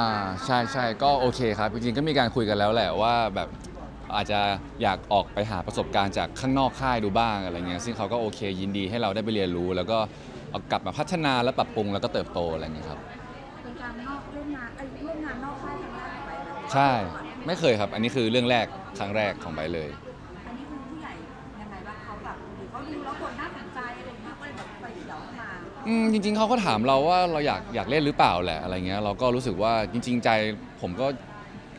อ่าใช่ใช่ก็โอเคครับ จริงๆก็มีการคุยกันแล้วแหละว่าแบบอาจจะอยากออกไปหาประสบการณ์จากข้างนอกค่ายดูบ้างอะไรเงี้ยซึ่งเขาก็โอเคยินดีให้เราได้ไปเรียนรู้ แล้วก็เอากลับมาพัฒนาและปรับปรุงแล้วก็เติบโตอะไรเงี้ยครับเป็นการนอกเล่นงานไอ้ยร่วมงานนอกค่ายครั้งแรกของไปไหมใช่ไม่เคยครับ อันนี้คือเรื่องแรกครั้งแรกของใบเลย อืมจริง ๆเขาก็ถามเราว่าเราอยากอยากเล่นหรือเปล่าแหละอะไรเงี้ยเราก็รู้สึกว่าจริง ๆ ใจผมก็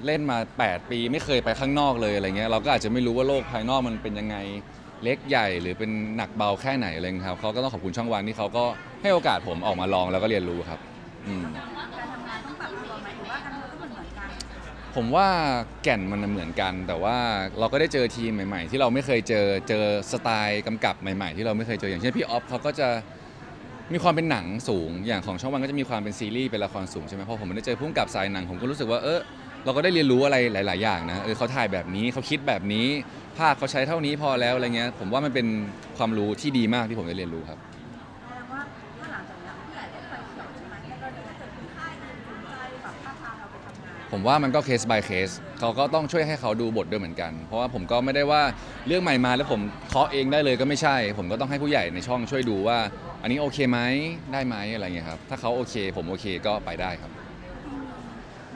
เล่นมา 8 ปีไม่เคยไปข้างนอกเลยอะไรเงี้ยเราก็อาจจะไม่รู้ว่าโลกภายนอกมันเป็นยังไงเล็กใหญ่ หรือเป็นหนักเบาแค่ไหนอะไรเงี้ยครับเขาก็ต้องขอบคุณช่องวันที่เขาก็ให้โอกาสผมออกมาลองแล้วก็เรียนรู้ครับอืม การทำงานต้องปรับตัวไหมหรือว่าการทำงานก็เหมือนเหมือนกันผมว่าแก่นมันเหมือนกัน แต่ว่าเราก็ได้เจอทีมใหม่ ๆ ที่เราไม่เคยเจอเจอสไตล์กำกับใหม่ ๆ ที่เราไม่เคยเจออย่างเช่นพี่ออฟเขาก็จะ มีความเป็นหนังสูง อย่างของช่องวันก็จะมีความเป็นซีรีส์เป็นละครสูงใช่ไหมพอผมไม่ได้เจอพุ่มกับสายหนังผมก็รู้สึกว่าเออเราก็ได้เรียนรู้อะไรหลาย ๆ อย่างนะเออเขาถ่ายแบบนี้เขาคิดแบบนี้ภาพเขาใช้เท่านี้พอแล้วอะไรเงี้ยผมว่ามันเป็นความรู้ที่ดีมากที่ผมได้เรียนรู้ครับ ผมว่ามันก็เคส by เคสเขาก็ต้องช่วยให้เขาดูบทด้วยเหมือนกัน เพราะว่าผมก็ไม่ได้ว่าเรื่องใหม่มาแล้วผมเคาะเองได้เลยก็ไม่ใช่ ผมก็ต้องให้ผู้ใหญ่ในช่องช่วยดูว่า อันนี้โอเคไหมได้ไหมอะไรเงี้ยครับถ้าเขาโอเค ผมโอเคก็ไปได้ครับ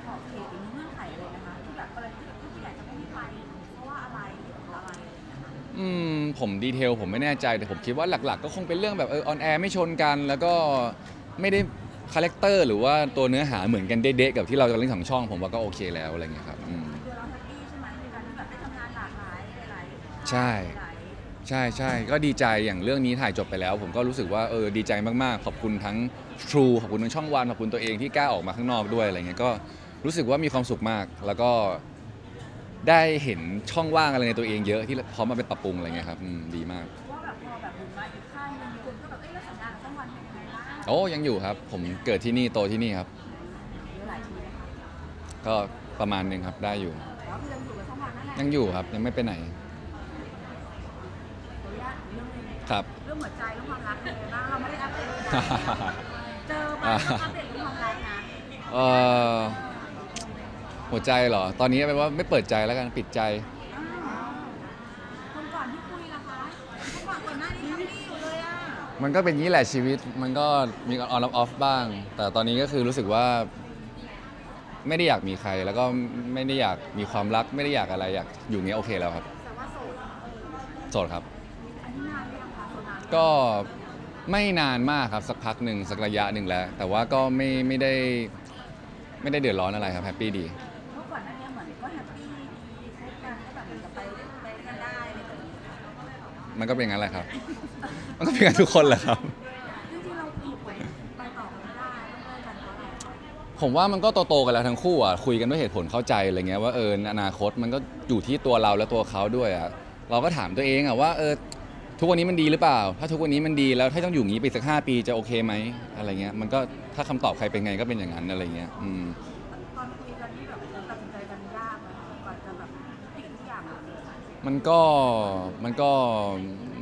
ขอบเขตหรือเงื่อนไขอะไรนะคะที่แบบกรณีที่ผู้ใหญ่จะไม่ให้ไปเพราะว่าอะไรหรืออะไรอะไรอย่างเงี้ยค่ะอืมผมดีเทลผมไม่แน่ใจแต่ผมคิดว่าหลัก ๆ ก็คงเป็นเรื่องแบบเออออนแอร์ไม่ชนกัน แล้วก็ไม่ได้ คาแรคเตอร์หรือว่าตัวเนื้อหาเหมือนกันเด๊ะๆกับที่เราจะเล่นสองช่อง ผมว่าก็โอเคแล้วอะไรเงี้ยครับอืมตัวเราแฮปปี้ใช่ไหมในการที่แบบได้ทำงานหลากหลายหลายๆใช่ หลายใช่ใช่ก็ดีใจอย่างเรื่องนี้ถ่ายจบไปแล้ว ผมก็รู้สึกว่าเออดีใจมากๆ ขอบคุณทั้ง True ขอบคุณทั้งช่องวันขอบคุณตัวเองที่กล้าออกมาข้างนอกด้วยอะไรเงี้ยก็รู้สึกว่ามีความสุขมาก แล้วก็ได้เห็นช่องว่างอะไรในตัวเองเยอะที่พร้อมมาเป็นปรับปรุงอะไรเงี้ยครับอืมดีมาก โอ้ยังอยู่ครับ ผมเกิดที่นี่โตที่นี่ครับ เยอะหลายทีเลยค่ะก็ประมาณหนึงครับได้อยู่ แต่ว่าคือยังอยู่กับช่องวันนั่นแหละยังอยู่ครับยังไม่ไปไหนขออนุญาตเรื่องนึงครับ เรื่องหัวใจเรื่องความรักเป็นยังไงบ้างเราไม่ได้อัปเดตเลยนะเจอมาแล้วอัปเดตเรื่องความรักนะเออหัวใจเหรอ ตอนนี้เป็นว่าไม่เปิดใจแล้วกันปิดใจ อ้าวคนก่อนที่คุยล่ะคะคนก่อนก่อนหน้านี้แฮปปี้อยู่เลยอะ มันก็เป็นอย่างนี้แหละชีวิต มันก็มีออนออฟบ้าง แต่ตอนนี้ก็คือรู้สึกว่า ไม่ได้อยากมีใคร แล้วก็ไม่ได้อยากมีความรัก ไม่ได้อยากอะไรอยากอยู่อย่างนี้โอเคแล้วครับแต่ว่าโสดโสดครับ อันนี้นานหรือยังคะโสดนานก็ไม่นานมากครับสักพักหนึ่งสักระยะหนึ่งแล้ว แต่ว่าก็ไม่ไม่ได้ไม่ได้เดือดร้อนอะไรครับแฮปปี้ดี มันก็เป็นอย่างนั้นแหละครับ มันก็เป็นกันทุกคนแหละครับ จริงๆเราผิดไปต่อกันไม่ได้ต้องเลิกกันเพราะอะไรผมว่ามันก็โตๆกันแล้วทั้งคู่อะคุยกันด้วยเหตุผลเข้าใจอะไรเงี้ยว่าเอออนาคตมันก็อยู่ที่ตัวเราและตัวเขาด้วยอะเราก็ถามตัวเองอะว่าเออทุกวันนี้มันดีหรือเปล่า ถ้าทุกวันนี้มันดีแล้วถ้าต้องอยู่อย่างนี้ไปสักห้าปีจะโอเคไหมอะไรเงี้ยมันก็ถ้าคำตอบใครเป็นไงก็เป็นอย่างนั้นอะไรเงี้ยอืม มันก็มันก็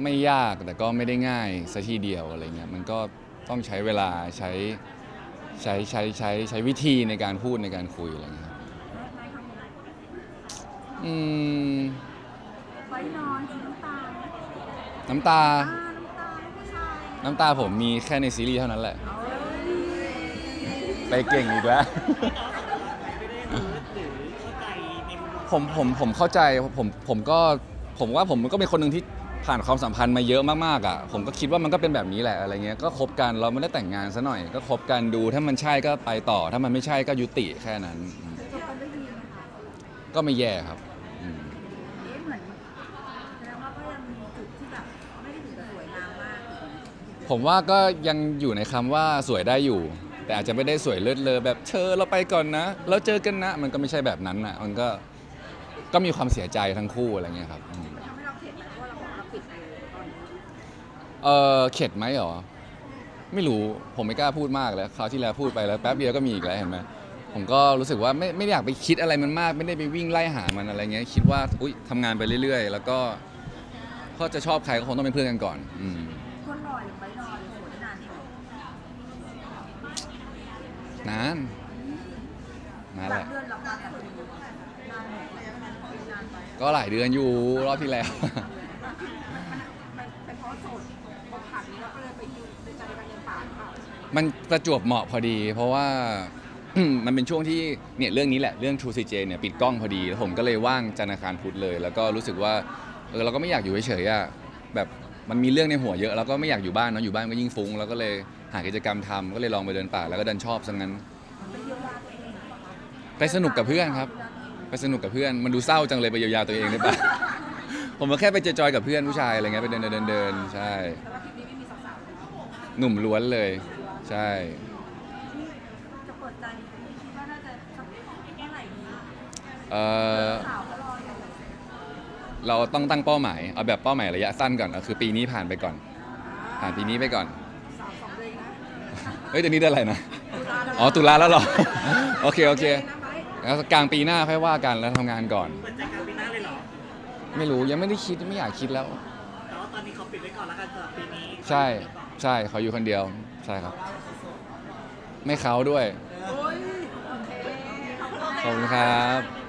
ไม่ยากแต่ก็ไม่ได้ง่ายซะทีเดียวอะไรเงี้ยมันก็ต้องใช้เวลาใช้ใช้ใช้ใช้ใช้วิธีในการพูดในการคุยอะไรเงี้ยครับแม่ไม่ทำยังไงอืมไว้นอนกินน้ำตาลน้ำตา อ่าน้ำตาลผู้ชายน้ำตาผมมีแค่ในซีรีส์เท่านั้นแหละ เอาเลยไปเก่งอีกแล้ว ผมผมผมเข้าใจผมผมก็ผมว่าผมก็เป็นคนหนึ่งที่ผ่านความสัมพันธ์มาเยอะมากๆอะผมก็คิดว่ามันก็เป็นแบบนี้แหละอะไรเงี้ยก็คบกันเราไม่ได้แต่งงานซะหน่อย ก็คบกันดูถ้ามันใช่ก็ไปต่อ ถ้ามันไม่ใช่ก็ยุติแค่นั้นอืมจบกันด้วยดีไหมคะก็ไม่แย่ครับอืม เอ๊ะเหมือนแสดงว่าก็ยังมีจุดที่แบบไม่ได้ถึงกับสวยงามมากอยู่ผมว่าก็ยังอยู่ในคำว่าสวยได้อยู่ แต่อาจจะไม่ได้สวยเลิศเลอแบบเธอเราไปก่อนนะ เราเจอกันนะ มันก็ไม่ใช่แบบนั้นอะ มันก็ ก็มีความเสียใจทั้งคู่อะไรเงี้ยครับอืมทำให้เราเข็ดไหมเพราะว่าเราบอกว่าเราปิดเลยตอนนี้เออเข็ดไหมเหรอ ไม่รู้ผมไม่กล้าพูดมากแล้วคราวที่แล้วพูดไปแล้วแป๊บเดียวก็มีอีกแล้วเห็นไหมผมก็รู้สึกว่าไม่ไม่อยากไปคิดอะไรมันมาก ไม่ได้ไปวิ่งไล่หามันอะไรเงี้ยคิดว่าอุ้ยทำงานไปเรื่อย ๆ แล้วก็ก็จะชอบใครก็คงต้องเป็นเพื่อนกันก่อนอืมคนลอหรือไม่ลอหรือสวยนานนี่หรอนานนั่นหแหลัละ เดือนหลักวันคือนานไหมนานไป ก็หลายเดือนอยู่รอบที่แล้วมันเป็นเพราะโสดอกหักนี้เราก็เลยไปอยู่ในใจกันในป่าหรือเปล่ามันประจวบเหมาะพอดี เพราะว่า มันเป็นช่วงที่เนี่ยเรื่องนี้แหละเรื่อง True CJ เนี่ยปิดกล้องพอดีแล้วผมก็เลยว่างจันทร์อังคารพุธเลย แล้วก็รู้สึกว่าเออเราก็ไม่อยากอยู่เฉยๆอะแบบมันมีเรื่องในหัวเยอะแล้วก็ไม่อยากอยู่บ้านเนาะอยู่บ้านก็ยิ่งฟุ้งแล้วก็เลยหากิจกรรมทำก็เลยลองไปเดินป่าแล้วก็ดันชอบซะงั้น ไปเยียวยาตัวเองหรือเปล่าคะไปสนุกกับเพื่อนครับ ไปสนุกกับเพื่อนมันดูเศร้าจังเลยไปเยียวยาตัวเองได้ปะผมก็แค่ไปจอยๆกับเพื่อนผู้ชายอะไรเงี้ยไปเดินเดินเดินๆใช่ แต่ว่าทริปนี้ไม่มีสาวๆเลยหนุ่มล้วนเลย ใช่ จะเปิดใจคิดว่าน่าจะสักเมื่อไหร่ดีเออสาวก็รออยู่เราต้องตั้งเป้าหมายเอาแบบเป้าหมายระยะสั้นก่อนเอาคือปีนี้ผ่านไปก่อน ผ่านปีนี้ไปก่อน สาวสองเดือนนะเฮ้ยเดี๋ยวนี้เดือนอะไรนะ ตุลาแล้วอ๋อตุลาแล้วเหรอ โอเค โอเคนะไบร์ท แล้วกลางปีหน้าค่อยว่ากันแล้วทำงานก่อน เปิดใจกลางปีหน้าเลยเหรอไม่รู้ยังไม่ได้คิดไม่อยากคิดแล้ว แต่ว่าตอนนี้เขาปิดไว้ก่อนแล้วกันสำหรับปีนี้ใช่ใช่เขาอยู่คนเดียว ใช่ครับ ไม่เขาด้วยโอ้ยโอเคขอบคุณครับ